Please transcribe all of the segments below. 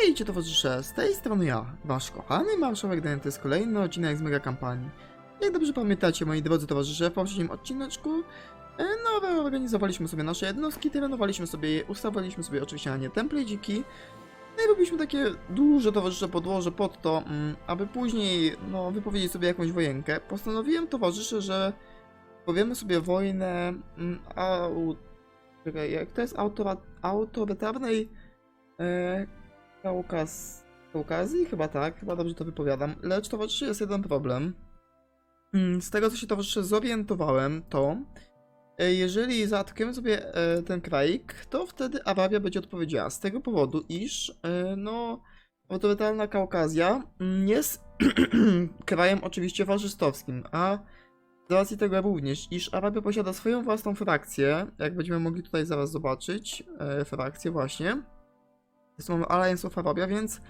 Witajcie towarzysze, z tej strony ja, wasz kochany marszałek Dan, to jest kolejny odcinek z mega kampanii. Jak dobrze pamiętacie, moi drodzy towarzysze, w poprzednim odcineczku no, organizowaliśmy sobie nasze jednostki, trenowaliśmy sobie je, ustawiliśmy sobie oczywiście na nie templedziki, no i robiliśmy takie duże towarzysze podłoże pod to, mm, aby później, no, wypowiedzieć sobie jakąś wojenkę. Postanowiłem towarzysze, że powiemy sobie wojnę mm, au... Czekaj, jak to jest autora... autorytarnej e, Kaukaz... Kaukazji? Chyba tak, chyba dobrze to wypowiadam. Lecz towarzyszy jest jeden problem. Mm, Z tego co się towarzyszy zorientowałem, to e, jeżeli zaatakujemy sobie e, ten kraik, to wtedy Arabia będzie odpowiedziała. Z tego powodu, iż e, no autorytarna Kaukazja mm, jest krajem oczywiście faszystowskim, a z racji tego również, iż Arabia posiada swoją własną frakcję, jak będziemy mogli tutaj zaraz zobaczyć, frakcję właśnie. Jest mamy Alliance of Arabia, więc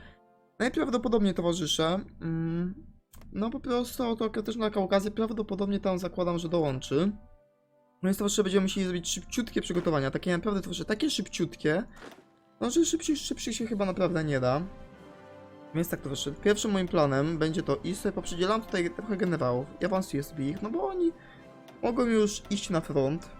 najprawdopodobniej towarzysze, mm, no po prostu autokratyczna Kaukazja prawdopodobnie tam zakładam, że dołączy. No więc towarzysze będziemy musieli zrobić szybciutkie przygotowania, takie naprawdę towarzysze, takie szybciutkie, no że szybciej, szybciej się chyba naprawdę nie da. Więc tak towarzysze, pierwszym moim planem będzie to i sobie poprzydzielam tutaj trochę generałów i awansuję sobie ich, no bo oni mogą już iść na front.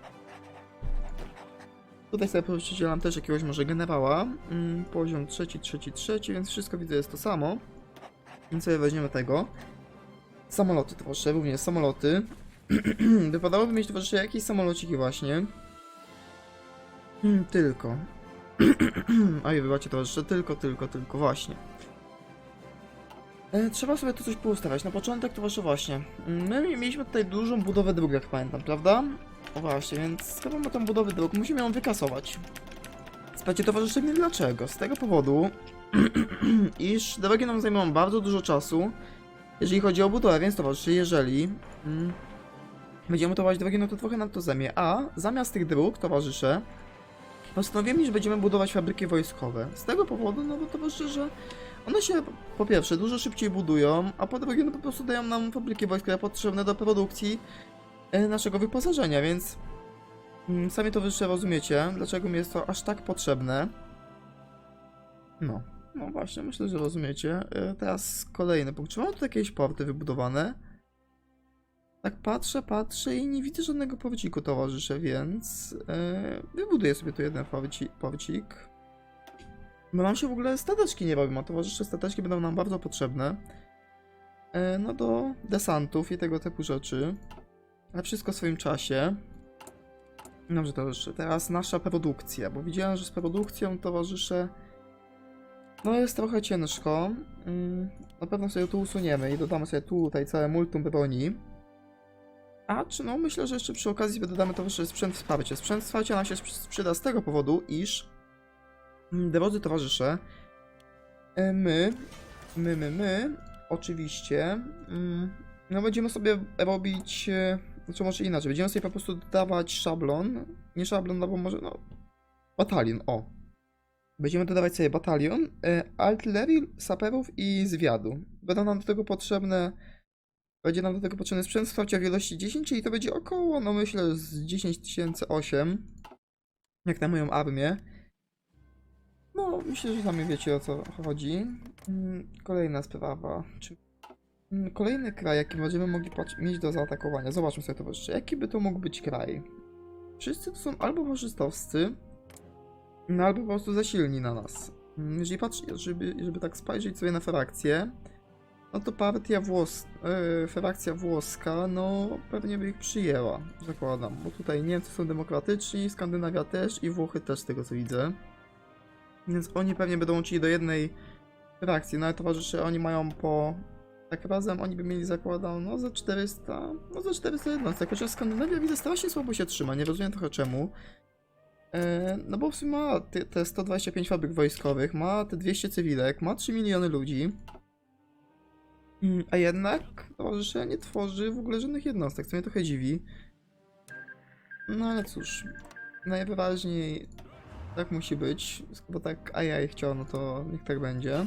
Tutaj sobie poprzydzielam też jakiegoś może generała, mm, poziom trzeci, trzeci, trzeci, więc wszystko widzę jest to samo. Więc sobie weźmiemy tego. Samoloty towarzysze, również samoloty. Wypadałoby mieć towarzysze jakieś samolociki właśnie. Hmm, tylko. Oj, wybaczcie towarzysze, tylko, tylko, tylko, właśnie. E, trzeba sobie tu coś poustawiać. Na początek to właśnie mm, My mi- mieliśmy tutaj dużą budowę dróg, jak pamiętam, prawda? O właśnie, więc chyba ma tą budowę dróg. Musimy ją wykasować. Słuchajcie, towarzysze mi dlaczego? Z tego powodu, iż drogi nam zajmują bardzo dużo czasu, jeżeli chodzi o budowę, więc towarzysze, jeżeli mm, będziemy budować drogi, no to trochę nam to zajmie. A zamiast tych dróg, towarzysze, postanowiłem, że będziemy budować fabryki wojskowe. Z tego powodu, no bo towarzysze, że one się po pierwsze dużo szybciej budują, a po drugie no po prostu dają nam fabryki wojskowe potrzebne do produkcji naszego wyposażenia, więc mm, sami to wyższe rozumiecie, dlaczego mi jest to aż tak potrzebne. No, no właśnie, myślę, że rozumiecie. E, Teraz kolejny punkt. Czy mam tu jakieś porty wybudowane? Tak patrzę, patrzę i nie widzę żadnego porciku towarzysze, więc e, wybuduję sobie tu jeden porci-. No nam się w ogóle stateczki nie robią, a towarzysze stateczki będą nam bardzo potrzebne. E, no do desantów i tego typu rzeczy. Ale wszystko w swoim czasie. Dobrze towarzysze, teraz nasza produkcja, bo widziałem, że z produkcją towarzysze... No jest trochę ciężko. Mm, na pewno sobie tu usuniemy i dodamy sobie tutaj całe multum broni. A czy no myślę, że jeszcze przy okazji dodamy towarzysze sprzęt wsparcia. Sprzęt wsparcia nam się przyda z tego powodu, iż Mm, Drodzy towarzysze, e, my, my, my, my, oczywiście, mm, no będziemy sobie robić, e, znaczy może inaczej, będziemy sobie po prostu dodawać szablon, nie szablon, no bo może, no, batalion, o. Będziemy dodawać sobie batalion, e, artylerii, saperów i zwiadu. Będą nam do tego potrzebne, będzie nam do tego potrzebny sprzęt wsparcia w ilości 10, czyli to będzie około, no myślę, z 10 tysięcy 8, jak na moją armię. No, myślę, że sami wiecie o co chodzi. Mm, Kolejna sprawa. Czy... mm, Kolejny kraj, jaki będziemy mogli mieć do zaatakowania. Zobaczmy sobie to jeszcze. Jaki by to mógł być kraj? Wszyscy to są albo faszystowscy, no albo po prostu za silni na nas. Mm, Jeżeli patrz, żeby, żeby tak spojrzeć sobie na frakcję, no to partia włos... Yy, frakcja włoska, no pewnie by ich przyjęła, zakładam. Bo tutaj Niemcy są demokratyczni, Skandynawia też i Włochy też, z tego co widzę. Więc oni pewnie będą łączyli do jednej frakcji. No ale towarzysze oni mają po. Tak razem oni by mieli zakładał no za 400. No za 400 jednostek. Chociaż Skandynawia widzę strasznie słabo się trzyma. Nie rozumiem trochę czemu. E, no bo w sumie ma te, te 125 fabryk wojskowych, ma te 200 cywilek, ma 3 miliony ludzi. Mm, A jednak towarzysze nie tworzy w ogóle żadnych jednostek, co mnie trochę dziwi. No ale cóż, najwyraźniej tak musi być, bo tak AI chciał, no to niech tak będzie.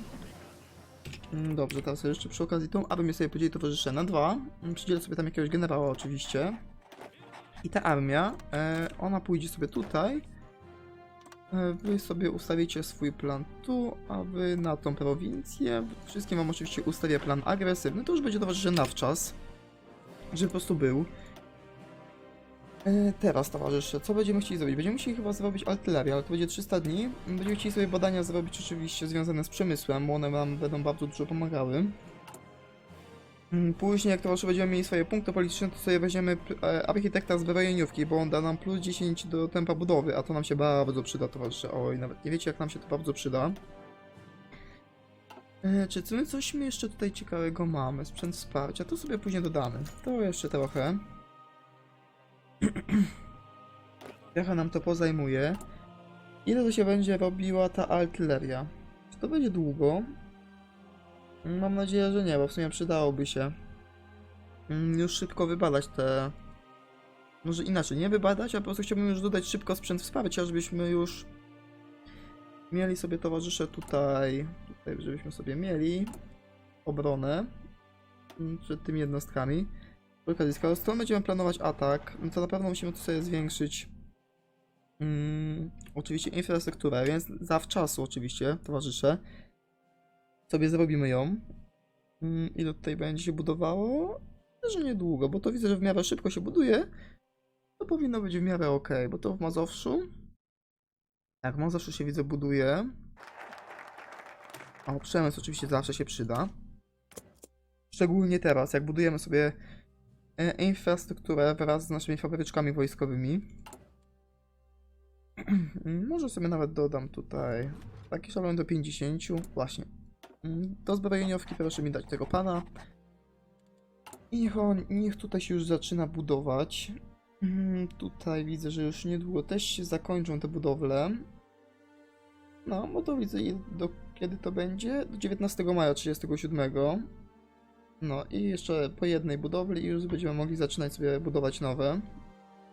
Mm, Dobrze, teraz jeszcze przy okazji tą armię sobie podzieli towarzysze na dwa. Mm, Przydzielę sobie tam jakiegoś generała oczywiście. I ta armia, e, ona pójdzie sobie tutaj. E, Wy sobie ustawicie swój plan tu, a wy na tą prowincję. Wszystkim wam oczywiście ustawię plan agresywny. To już będzie towarzyszy nawczas. Żeby po prostu był. E, Teraz towarzysze, co będziemy chcieli zrobić? Będziemy chcieli chyba zrobić artylerię, ale to będzie 300 dni. Będziemy chcieli sobie badania zrobić oczywiście związane z przemysłem, bo one nam będą bardzo dużo pomagały. Mm, Później, jak towarzysze będziemy mieli swoje punkty polityczne, to sobie weźmiemy e, architekta zbrojeniówki, bo on da nam plus 10 do tempa budowy, a to nam się bardzo przyda, towarzysze. Oj, nawet nie wiecie, jak nam się to bardzo przyda. E, czy my coś my jeszcze tutaj ciekawego mamy? Sprzęt wsparcia, to sobie później dodamy. To jeszcze trochę. Trochę nam to pozajmuje. Ile to się będzie robiła ta artyleria? Czy to będzie długo? Mam nadzieję, że nie, bo w sumie przydałoby się mm, już szybko wybadać te... Może inaczej, nie wybadać, a po prostu chciałbym już dodać szybko sprzęt wsparcia, żebyśmy już mieli sobie towarzysze tutaj, tutaj żebyśmy sobie mieli obronę mm, przed tymi jednostkami. Okazji, skoro stąd będziemy planować atak, no to na pewno musimy tu sobie zwiększyć mm, oczywiście infrastrukturę, więc zawczasu oczywiście, towarzysze, sobie zrobimy ją. Mm, Ile tutaj będzie się budowało? Że niedługo, bo to widzę, że w miarę szybko się buduje. To powinno być w miarę ok, bo to w Mazowszu. Tak, Mazowszu się widzę buduje. O, przemysł oczywiście zawsze się przyda. Szczególnie teraz, jak budujemy sobie infrastrukturę wraz z naszymi fabryczkami wojskowymi. Może sobie nawet dodam tutaj taki szablon do 50. Właśnie. Mm, Do zbrojeniówki proszę mi dać tego pana. I niech on, niech tutaj się już zaczyna budować. Mm, Tutaj widzę, że już niedługo też się zakończą te budowle. No, bo to widzę do kiedy to będzie? Do 19 maja 37. No i jeszcze po jednej budowli już będziemy mogli zaczynać sobie budować nowe.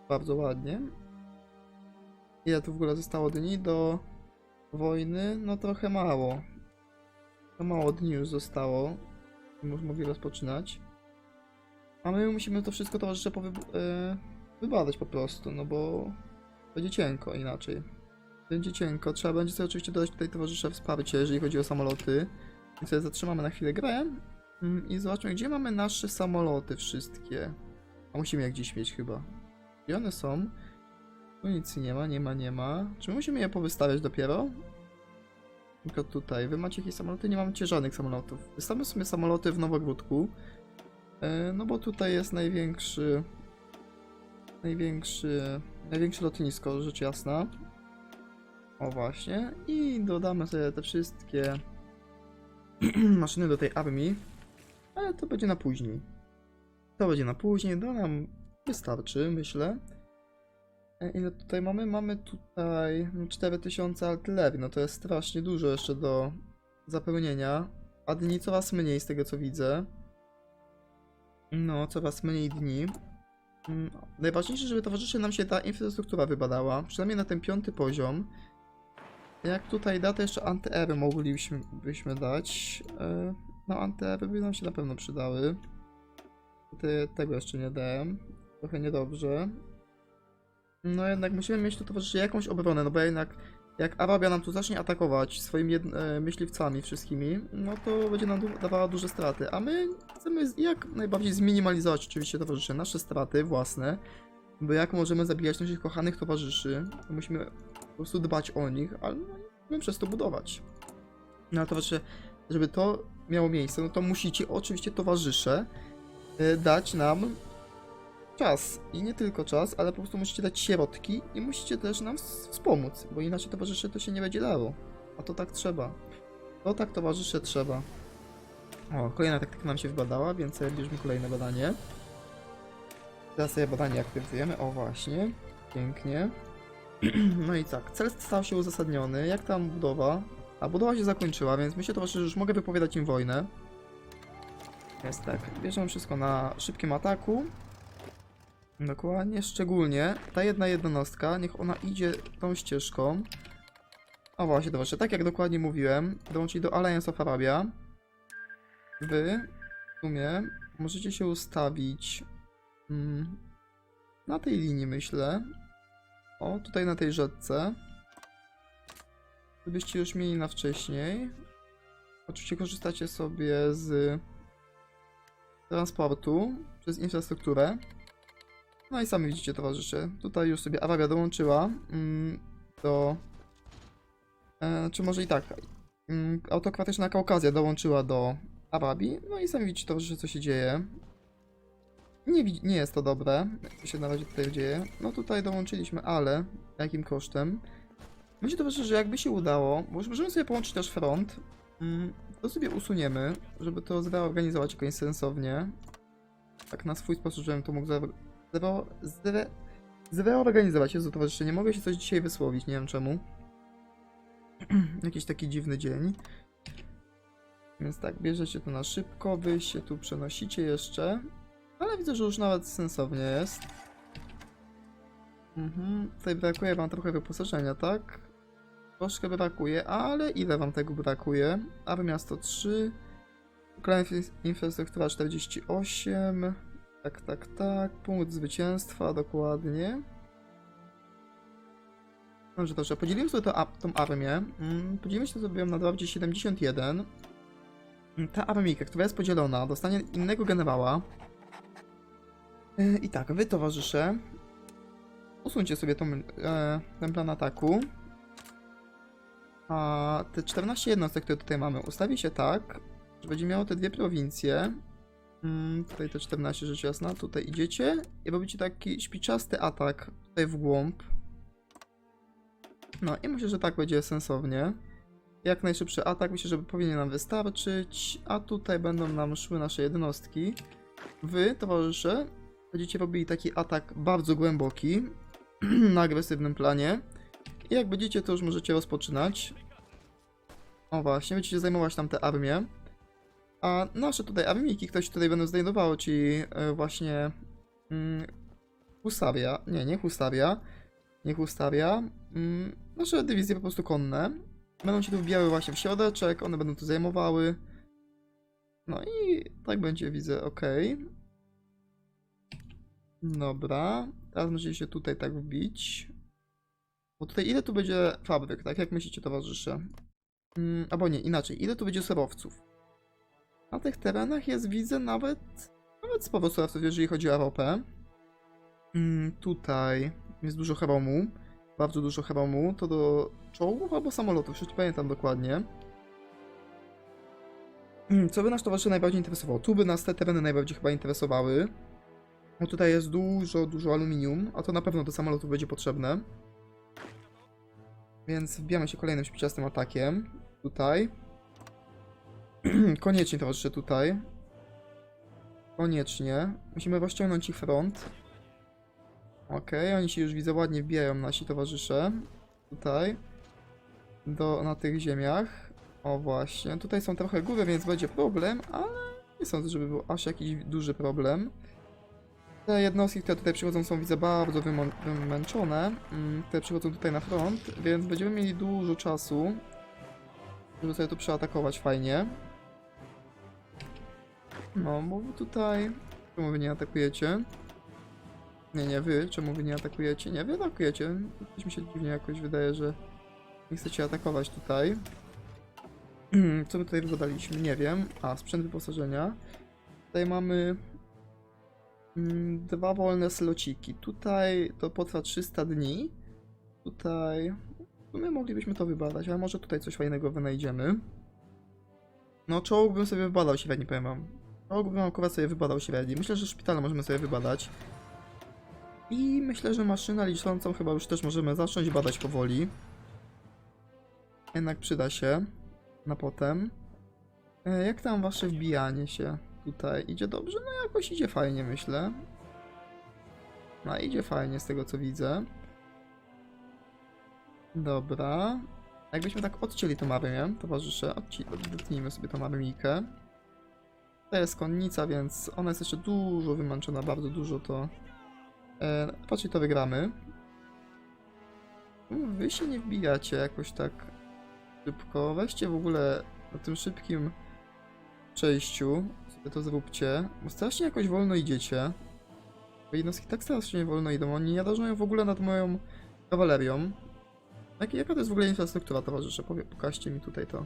Bardzo ładnie. Ile tu w ogóle zostało dni do wojny? No trochę mało. To mało dni już zostało. Już mogli rozpoczynać. A my musimy to wszystko towarzysze powyb- e, wybadać po prostu, no bo będzie cienko inaczej. Będzie cienko. Trzeba będzie sobie oczywiście dodać tutaj towarzysze wsparcie, jeżeli chodzi o samoloty. Więc sobie zatrzymamy na chwilę grę. Mm, I zobaczmy, gdzie mamy nasze samoloty wszystkie. A musimy je gdzieś mieć chyba. Gdzie one są? Tu nic nie ma, nie ma, nie ma. Czy my musimy je powystawiać dopiero? Tylko tutaj. Wy macie jakieś samoloty? Nie macie żadnych samolotów. Wystawmy sobie samoloty w Nowogródku. E, no bo tutaj jest największy... Największy... Największe lotnisko, rzecz jasna. O właśnie. I dodamy sobie te wszystkie maszyny do tej armii. Ale to będzie na później. To będzie na później. To nam wystarczy, myślę. E, Ile tutaj mamy? Mamy tutaj 4000 artylerii, no to jest strasznie dużo jeszcze do zapełnienia. A dni coraz mniej z tego co widzę. No, coraz mniej dni. Mm, Najważniejsze, żeby towarzyszy nam się ta infrastruktura wybadała, przynajmniej na ten piąty poziom. Jak tutaj da, to jeszcze antyery moglibyśmy byśmy dać. No, antyery by nam się na pewno przydały. Te, tego jeszcze nie dałem. Trochę niedobrze. No jednak musimy mieć tu towarzyszy jakąś obronę, no bo jednak jak Arabia nam tu zacznie atakować swoimi e, myśliwcami wszystkimi, no to będzie nam dawała duże straty, a my chcemy jak najbardziej zminimalizować oczywiście towarzysze nasze straty własne, bo jak możemy zabijać naszych kochanych towarzyszy, to musimy po prostu dbać o nich, ale no, musimy przez to budować. No towarzysze, żeby to miało miejsce, no to musicie oczywiście towarzysze e, dać nam czas. I nie tylko czas, ale po prostu musicie dać środki i musicie też nam wspomóc, bo inaczej towarzysze to się nie będzie dało. A to tak trzeba. To tak towarzysze trzeba. O, kolejna taktyka nam się wybadała, więc bierzmy kolejne badanie. Teraz sobie badanie aktywujemy. O, właśnie. Pięknie. No i tak, cel stał się uzasadniony. Jak tam budowa? A budowa się zakończyła, więc myślę towarzysze, że już mogę wypowiadać im wojnę. Jest tak, bierzemy wszystko na szybkim ataku. Dokładnie, szczególnie ta jedna jednostka, niech ona idzie tą ścieżką. O właśnie, dobrze, tak jak dokładnie mówiłem, dołączyć do Alliance of Arabia. Wy, w sumie, możecie się ustawić mm, na tej linii, myślę. O, tutaj na tej rzece. Gdybyście już mieli na wcześniej. Oczywiście korzystacie sobie z transportu przez infrastrukturę. No i sami widzicie, towarzysze. Tutaj już sobie Awaria dołączyła mm, do. E, czy może i tak. Mm, autokratyczna Kaukazja dołączyła do Arabii. No i sami widzicie, towarzysze, co się dzieje. Nie, nie jest to dobre, co się na razie tutaj dzieje. No tutaj dołączyliśmy, ale jakim kosztem? Myślę towarzysze, że jakby się udało, bo już możemy sobie połączyć też front, mm, to sobie usuniemy, żeby to zreorganizować jakoś sensownie. Tak na swój sposób, żebym to mógł zre... zre... zreorganizować. Jezu, towarzysze, nie mogę się coś dzisiaj wysłowić, nie wiem czemu. Jakiś taki dziwny dzień. Więc tak, bierzecie to na szybko, wy się tu przenosicie jeszcze. Ale widzę, że już nawet sensownie jest. Mhm, tutaj brakuje wam trochę wyposażenia, tak? Troszkę brakuje, ale ile wam tego brakuje? Armia 103, Ukraina infra- infrastruktura 48, tak, tak, tak, punkt zwycięstwa, dokładnie. Dobrze, dobrze, podzielimy sobie to, a- tą armię, mm, podzielimy się sobie ją na 2 71. Ta armijka, która jest podzielona, dostanie innego generała. E, I tak, wy towarzysze, usuńcie sobie tą, e, ten plan ataku. A te 14 jednostek, które tutaj mamy, ustawi się tak, że będzie miało te dwie prowincje. Mm, tutaj te 14 rzecz jasna, tutaj idziecie i robicie taki śpiczasty atak tutaj w głąb. No i myślę, że tak będzie sensownie. Jak najszybszy atak myślę, że powinien nam wystarczyć, a tutaj będą nam szły nasze jednostki. Wy, towarzysze, będziecie robili taki atak bardzo głęboki na agresywnym planie. I jak będziecie, to już możecie rozpoczynać. O właśnie, będziecie zajmować tam tę armię. A nasze tutaj armijki, ktoś tutaj będą znajdowały, czyli e, właśnie mm, Husaria, nie, nie Husaria, nie Husaria, mm, nasze dywizje po prostu konne. Będą się tu wbijały właśnie w środeczek, one będą tu zajmowały. No i tak będzie, widzę, ok. Dobra, teraz możecie się tutaj tak wbić. Bo tutaj ile tu będzie fabryk, tak? Jak myślicie, towarzysze? Mm, albo nie, inaczej, ile tu będzie surowców? Na tych terenach jest, widzę, nawet, nawet sporo surowców, jeżeli chodzi o ropę. Mm, tutaj jest dużo chromu, bardzo dużo chromu, to do czołgów albo samolotów, już nie pamiętam dokładnie. Mm, Co by nas towarzysze najbardziej interesowało? Tu by nas te tereny najbardziej chyba interesowały. Bo tutaj jest dużo, dużo aluminium, a to na pewno do samolotów będzie potrzebne. Więc wbijamy się kolejnym śpiczastym atakiem. Tutaj. Koniecznie towarzysze tutaj. Koniecznie. Musimy rozciągnąć ich front. Okej, oni się już widzę ładnie wbijają nasi towarzysze. Tutaj. Do, na tych ziemiach. O właśnie. Tutaj są trochę góry, więc będzie problem, ale nie sądzę, żeby był aż jakiś duży problem. Te jednostki, które tutaj przychodzą są widzę bardzo wymęczone, mm, które przychodzą tutaj na front, więc będziemy mieli dużo czasu, żeby sobie tu przeatakować fajnie. No, bo tutaj... Czemu wy nie atakujecie? Nie, nie wy, czemu wy nie atakujecie? Nie, wy atakujecie. Coś mi się dziwnie jakoś wydaje, że nie chcecie atakować tutaj. Co my tutaj wydaliśmy? Nie wiem. A, sprzęt wyposażenia. Tutaj mamy Dwa wolne slociki. Tutaj to potrwa 300 dni. Tutaj. W sumie moglibyśmy to wybadać, ale może tutaj coś fajnego wynajdziemy. No, czołg bym sobie wybadał średni, powiem wam. Czołg bym akurat sobie wybadał średni. Myślę, że szpitale możemy sobie wybadać. I myślę, że maszynę liczącą chyba już też możemy zacząć badać powoli. Jednak przyda się na potem. E, Jak tam wasze wbijanie się? Tutaj idzie dobrze? No jakoś idzie fajnie, myślę. No idzie fajnie z tego co widzę. Dobra. Jakbyśmy tak odcięli tą armię, towarzysze, odetnijmy sobie tą armijkę. To jest konnica, więc ona jest jeszcze dużo wymęczona, bardzo dużo to... E, to wygramy. Wy się nie wbijacie jakoś tak szybko. Weźcie w ogóle na tym szybkim przejściu to zróbcie, bo strasznie jakoś wolno idziecie. Bo jednostki tak strasznie wolno idą, oni nie nadążają w ogóle nad moją kawalerią. Jak, jaka to jest w ogóle infrastruktura, towarzysze? Pokażcie mi tutaj to.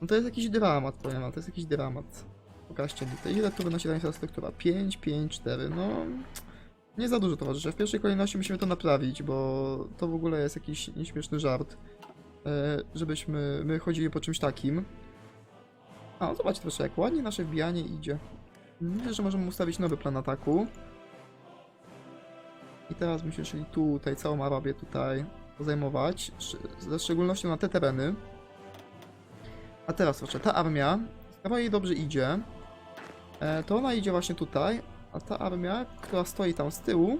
No to jest jakiś dramat, powiem wam, to jest jakiś dramat. Pokażcie mi to. Ile tu wynosi ta infrastruktura? 5, 5, 4, no... Nie za dużo, towarzysze. W pierwszej kolejności musimy to naprawić, bo to w ogóle jest jakiś nieśmieszny żart. E, żebyśmy my chodzili po czymś takim. A, zobaczcie proszę, jak ładnie nasze wbijanie idzie. Myślę, że możemy ustawić nowy plan ataku. I teraz byśmy szli tutaj, całą Arabię tutaj zajmować, ze szczególnością na te tereny. A teraz proszę, ta armia, sprawa jej dobrze idzie, e, to ona idzie właśnie tutaj, a ta armia, która stoi tam z tyłu,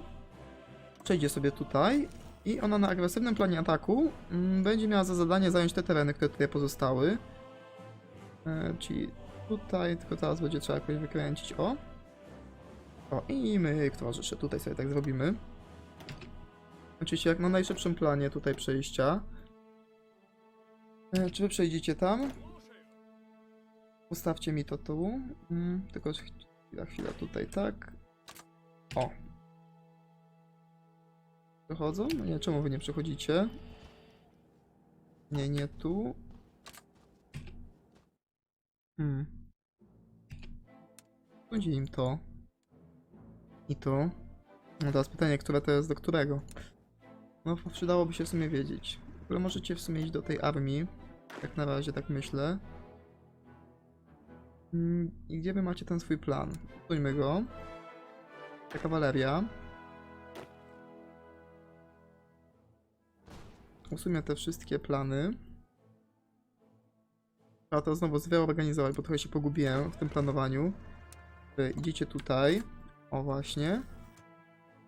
przejdzie sobie tutaj i ona na agresywnym planie ataku mm, będzie miała za zadanie zająć te tereny, które tutaj pozostały. E, czyli tutaj, tylko teraz będzie trzeba jakoś wykręcić, o. O, i my, towarzysze, tutaj sobie tak zrobimy. Oczywiście jak na najszybszym planie tutaj przejścia. E, czy wy przejdziecie tam? Ustawcie mi to tu. Mm, tylko chwila, chwila tutaj, tak. O. Przechodzą? No nie, czemu wy nie przechodzicie? Nie, nie tu. Hmm. Będzie im to. I to. No teraz pytanie, które to jest do którego? No, przydałoby się w sumie wiedzieć. Ale możecie w sumie iść do tej armii. Jak na razie, tak myślę. Mm, I gdzie wy macie ten swój plan? Usuńmy go. Ta kawaleria. Usuńmy te wszystkie plany. A to znowu zreorganizować, bo trochę się pogubiłem w tym planowaniu. Wy idziecie tutaj. O właśnie.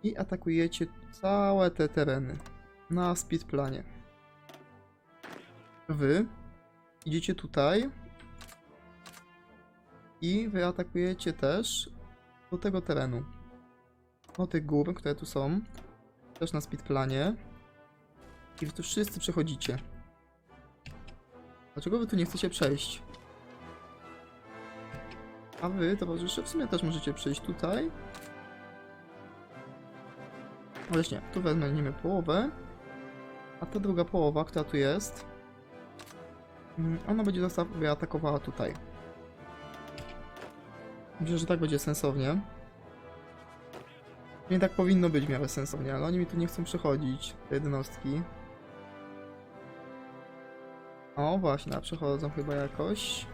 I atakujecie całe te tereny. Na speed planie. Wy idziecie tutaj. I wy atakujecie też do tego terenu. Do tych gór, które tu są. Też na speed planie. I wy tu wszyscy przechodzicie. Dlaczego wy tu nie chcecie przejść? A wy, towarzysze, w sumie też możecie przejść tutaj. Ależ nie, tu wezmę połowę. A ta druga połowa, która tu jest, mm, ona będzie sobie atakowała tutaj. Myślę, że tak będzie sensownie. Nie tak powinno być w sensownie, ale oni mi tu nie chcą przechodzić, te jednostki. O, właśnie, a przechodzą chyba jakoś.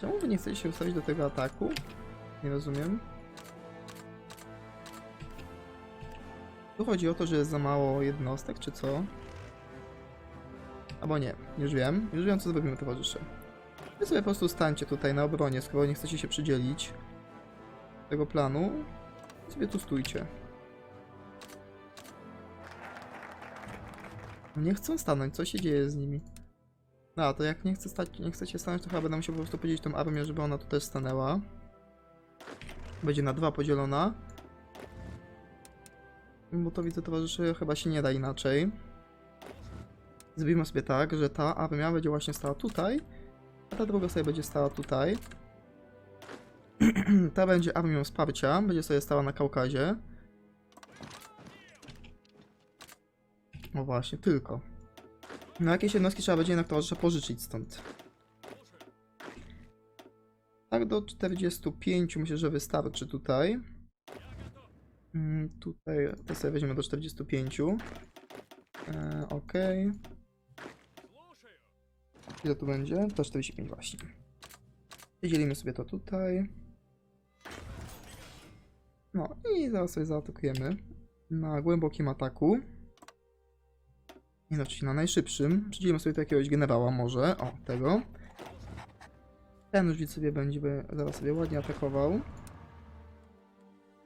Czemu wy nie chcecie się ustawić do tego ataku? Nie rozumiem. Tu chodzi o to, że jest za mało jednostek, czy co? Albo nie, już wiem. Już wiem, co zrobimy, towarzysze. Wy sobie po prostu stańcie tutaj na obronie, skoro nie chcecie się przydzielić tego planu. Sobie tu stójcie. Nie chcą stanąć, co się dzieje z nimi? A, to jak nie, chce stać, nie chcecie stanąć, to chyba będę musiał po prostu podzielić tą armię, żeby ona tu też stanęła. Będzie na dwa podzielona. Bo to widzę, towarzyszy, chyba się nie da inaczej. Zrobimy sobie tak, że ta armia będzie właśnie stała tutaj, a ta druga sobie będzie stała tutaj. ta będzie armią wsparcia, będzie sobie stała na Kaukazie. No właśnie, tylko. No jakieś jednostki trzeba będzie jednak towarzysze pożyczyć stąd. Tak do 45 myślę, że wystarczy tutaj. Mm, tutaj to sobie weźmiemy do 45. E, ok. Ile tu będzie? To 45 właśnie. Dzielimy sobie to tutaj. No i zaraz sobie zaatakujemy na głębokim ataku. Nie czyli na najszybszym. Przydzielimy sobie tu jakiegoś generała może. O, tego. Ten już sobie będzie zaraz sobie ładnie atakował.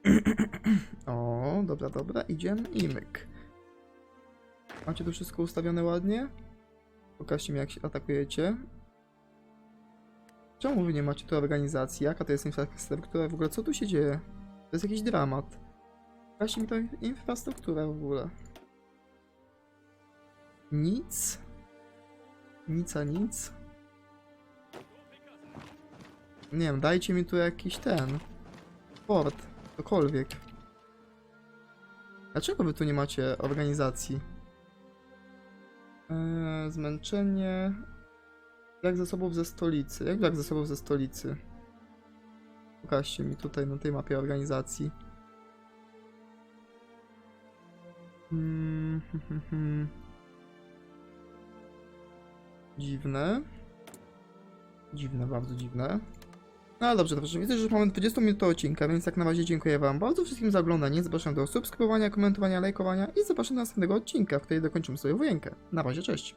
o, dobra, dobra, idziemy i myk. Macie tu wszystko ustawione ładnie? Pokażcie mi jak się atakujecie. Czemu wy nie macie tu organizacji? Jaka to jest infrastruktura? W ogóle co tu się dzieje? To jest jakiś dramat. Pokażcie mi tą infrastrukturę w ogóle. Nic. Nic a nic. Nie wiem, dajcie mi tu jakiś ten. Port. Cokolwiek. Dlaczego wy tu nie macie organizacji? Eee, zmęczenie. Jak zasobów ze stolicy? Jak brak zasobów ze stolicy? Pokażcie mi tutaj na tej mapie organizacji. Hmm, hmm, hmm, hmm. Dziwne. Dziwne, bardzo dziwne. No ale dobrze, dobrze. Widzę, że mamy 20 minut odcinka, więc jak na razie dziękuję Wam bardzo wszystkim za oglądanie. Zapraszam do subskrybowania, komentowania, lajkowania i zapraszam do następnego odcinka, w którym dokończymy sobie wojenkę. Na razie, cześć.